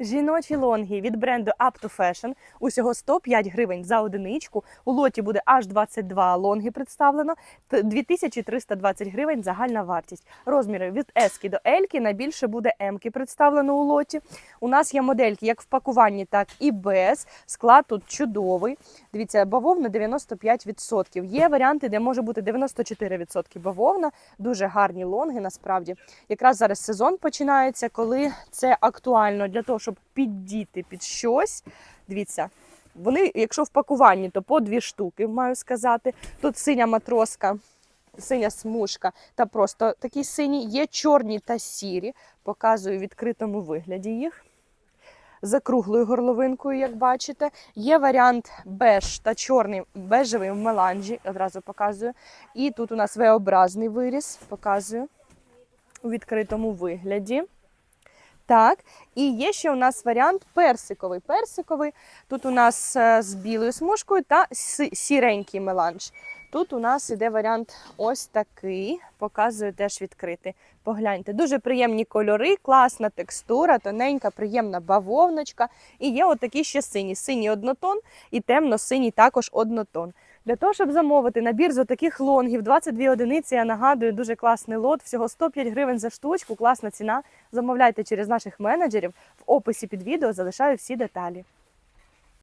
Жіночі лонги від бренду Up to Fashion. Усього 105 гривень за одиничку. У лоті буде аж 22 лонги представлено. 2320 гривень загальна вартість. Розміри від S до L, найбільше буде М представлено у лоті. У нас є модельки як в пакуванні, так і без. Склад тут чудовий. Дивіться, бавовна 95%. Є варіанти, де може бути 94% бавовна. Дуже гарні лонги насправді. Якраз зараз сезон починається, коли це актуально для того, щоб піддіти під щось. Дивіться, вони, якщо в пакуванні, то по дві штуки, маю сказати. Тут синя матроска, синя смужка та просто такі сині. Є чорні та сірі. Показую в відкритому вигляді їх. За круглою горловинкою, як бачите. Є варіант беж та чорний бежевий в меланжі, одразу показую. І тут у нас V-образний виріз, показую у відкритому вигляді. Так, і є ще у нас варіант персиковий. Персиковий. Тут у нас е, з білою смужкою та сіренький меланж. Тут у нас іде варіант ось такий. Показую теж відкритий. Погляньте, дуже приємні кольори, класна текстура, тоненька, приємна бавовночка. І є отакі ще сині. Синій однотон і темно-синій також однотон. Для того, щоб замовити набір з таких лонгів, 22 одиниці, я нагадую, дуже класний лот, всього 105 гривень за штучку, класна ціна. Замовляйте через наших менеджерів. В описі під відео залишаю всі деталі.